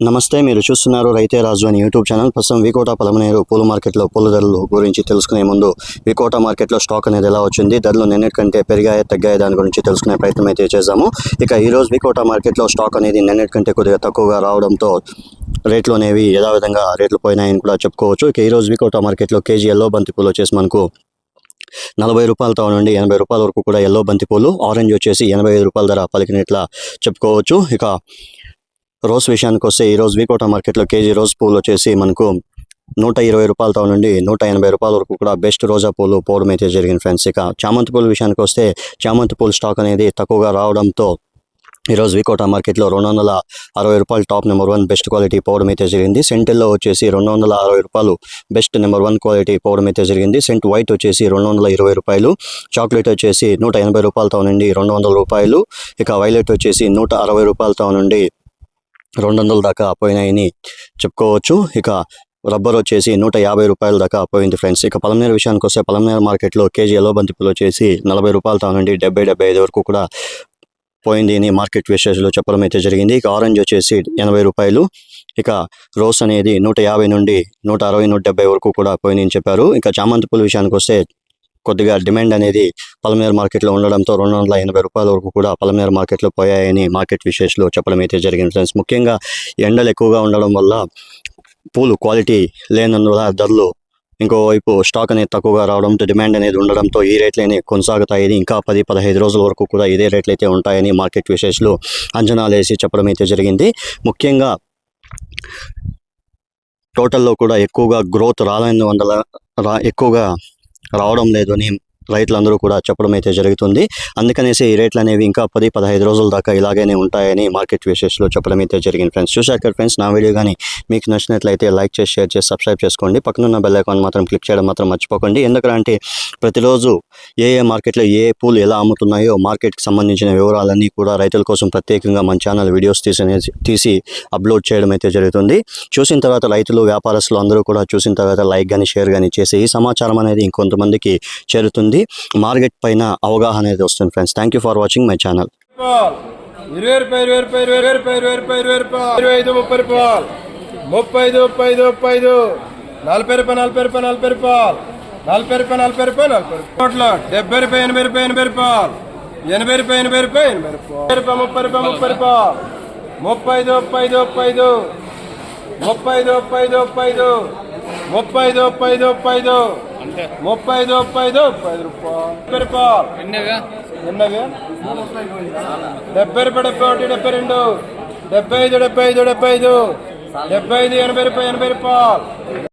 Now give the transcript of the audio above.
నమస్తే మీరు చూస్తున్నారు రైతే రాజు అని యూట్యూబ్ ఛానల్. ప్రస్తుతం వికోట పలమనేరు పూల మార్కెట్లో పూల ధరలు గురించి తెలుసుకునే ముందు వికోట మార్కెట్లో స్టాక్ అనేది ఎలా వచ్చింది ధరలు నిన్నటికంటే పెరిగాయా తగ్గాయా దాని గురించి తెలుసుకునే ప్రయత్నం అయితే చేశాము. ఇక ఈరోజు వికోట మార్కెట్లో స్టాక్ అనేది నిన్నటికంటే కొద్దిగా తక్కువగా రావడంతో రేట్లు అనేవి యథావిధంగా రేట్లు పోయినాయని కూడా చెప్పుకోవచ్చు. ఇక ఈరోజు వికోట మార్కెట్లో కేజీ ఎల్లో బంతి పూలు వచ్చేసి మనకు నలభై రూపాయలతో నుండి ఎనభై రూపాయల వరకు కూడా ఎల్లో బంతి పూలు ఆరెంజ్ వచ్చేసి ఎనభై ఐదు రూపాయల ధర పలికినట్లా చెప్పుకోవచ్చు. ఇక రోజ్ విషయానికి వస్తే ఈరోజు వికోట మార్కెట్లో కేజీ రోజ్ పూలు వచ్చేసి మనకు నూట ఇరవై రూపాయలతో నుండి నూట ఎనభై రూపాయల వరకు కూడా బెస్ట్ రోజా పూలు పోవడం అయితే జరిగింది ఫ్రెండ్స్. ఇక చామంతి పూల విషయానికి వస్తే చామంతి పూల స్టాక్ అనేది తక్కువగా రావడంతో ఈరోజు వికోట మార్కెట్లో రెండు వందల అరవై రూపాయలు top number one best quality పోవడం అయితే జరిగింది. సెంటెల్లో వచ్చేసి రెండు వందల అరవై రూపాయలు బెస్ట్ నెంబర్ వన్ క్వాలిటీ పోవడం అయితే జరిగింది. సెంట్ వైట్ వచ్చేసి రెండు వందల ఇరవై రూపాయలు చాక్లెట్ వచ్చేసి నూట ఎనభై రూపాయలతో నుండి రెండు వందల రూపాయలు ఇక వైలెట్ వచ్చేసి నూట అరవై రూపాయలతో నుండి రెండు వందల దాకా పోయినాయని చెప్పుకోవచ్చు. ఇక రబ్బర్ వచ్చేసి నూట యాభై రూపాయల దాకా పోయింది ఫ్రెండ్స్. ఇక పలమనేరు విషయానికి వస్తే పలమనేరు మార్కెట్లో కేజీ ఎల్లో బంతిపులు వచ్చేసి నలభై రూపాయలతో నుండి డెబ్బై డెబ్బై ఐదు వరకు కూడా పోయింది అని మార్కెట్ విశేషాలు చెప్పడం అయితే జరిగింది. ఇక ఆరెంజ్ వచ్చేసి ఎనభై రూపాయలు. ఇక రోస్ అనేది నూట యాభై నుండి నూట అరవై నూట డెబ్బై వరకు కూడా పోయిందని చెప్పారు. ఇక చామంతి పూల విషయానికి వస్తే కొద్దిగా డిమాండ్ అనేది పలమేర మార్కెట్లో ఉండడంతో రెండు వందల ఎనభై రూపాయల వరకు కూడా పలమేర మార్కెట్లో పోయాయని మార్కెట్ విశేషాలు చెప్పడం అయితే జరిగింది ఫ్రెండ్స్. ముఖ్యంగా ఎండలు ఎక్కువగా ఉండడం వల్ల పూలు క్వాలిటీ లేనందువల్ల ధరలు ఇంకోవైపు స్టాక్ అనేది తక్కువగా రావడంతో డిమాండ్ అనేది ఉండడంతో ఈ రేట్లనే కొనసాగుతాయని ఇంకా పది పదహైదు రోజుల వరకు కూడా ఇదే రేట్లు అయితే ఉంటాయని మార్కెట్ విశేషాలు అంచనాలు వేసి చెప్పడం అయితే జరిగింది. ముఖ్యంగా టోటల్లో కూడా ఎక్కువగా గ్రోత్ రాలేనందువల్ల రా ఎక్కువగా రావడం లేదు అని రైతులందరూ కూడా చెప్పడం అయితే జరుగుతుంది. అందుకనేసి ఈ రేట్లు అనేవి ఇంకా పది పదహైదు రోజుల దాకా ఇలాగనే ఉంటాయని మార్కెట్ విశేషాలు చెప్పడం అయితే జరిగింది. ఫ్రెండ్స్ చూశాక ఫ్రెండ్స్ నా వీడియో కానీ మీకు నచ్చినట్లయితే లైక్ చేసి షేర్ చేసి సబ్స్క్రైబ్ చేసుకోండి. పక్కనున్న బెల్ ఐకాన్ మాత్రం క్లిక్ చేయడం మాత్రం మర్చిపోకండి. ఎందుకంటే ప్రతిరోజు ఏ ఏ మార్కెట్లో ఏ పూలు ఎలా అమ్ముతున్నాయో మార్కెట్కి సంబంధించిన వివరాలన్నీ కూడా రైతుల కోసం ప్రత్యేకంగా మన ఛానల్ వీడియోస్ తీసి తీసి అప్లోడ్ చేయడం అయితే జరుగుతుంది. చూసిన తర్వాత రైతులు వ్యాపారస్తులు అందరూ కూడా చూసిన తర్వాత లైక్ కానీ షేర్ కానీ చేసి ఈ సమాచారం అనేది ఇంకొంతమందికి చేరుతుంది. మార్కెట్ పైన అవగాహన అనేది వస్తుంది friends. Thank you for watching my channel ఇరవై రూపాయలు ఇరవై రూపాయలు ఇరవై రూపాయలు ఇరవై రూపాయలు ఇరవై ఐదు ముప్పై రూపాయలు. ముప్పై ఐదు ముప్పై ఐదు ముప్పై ఐదు నలభై రూపాయలు నలభై రూపాయలు నలభై రూపాయలు నలభై రూపాయలు నలభై రూపాయలు నలభై రూపాయలు కోట్ల డెబ్బై రూపాయలు ఎనభై రూపాయలు ఎనభై రూపాయలు. ఎనభై రూపాయలు ఎనభై రూపాయలు ఎనభై రూపాయలు. ముప్పై రూపాయలు ముప్పై రూపాయలు ముప్పై ఐదు ముప్పై ఐదు ముప్పై ఐదు ముప్పై ఐదు ముప్పై ఐదు ముప్పై ఐదు ముప్పై ఐదు ముప్పై ఐదు ముప్పై ఐదు ముప్పై ఐదు ముప్పై ఐదు ముప్పై ఐదు రూపాయలు. ముప్పై రూపాయలు ఎన్నవి? డెబ్బై రూపాయలు డెబ్బై ఒకటి డెబ్బై రెండు. డెబ్బై ఐదు డెబ్బై ఐదు డెబ్బై ఐదు. డెబ్బై ఐదు ఎనభై రూపాయలు ఎనభై రూపాయలు.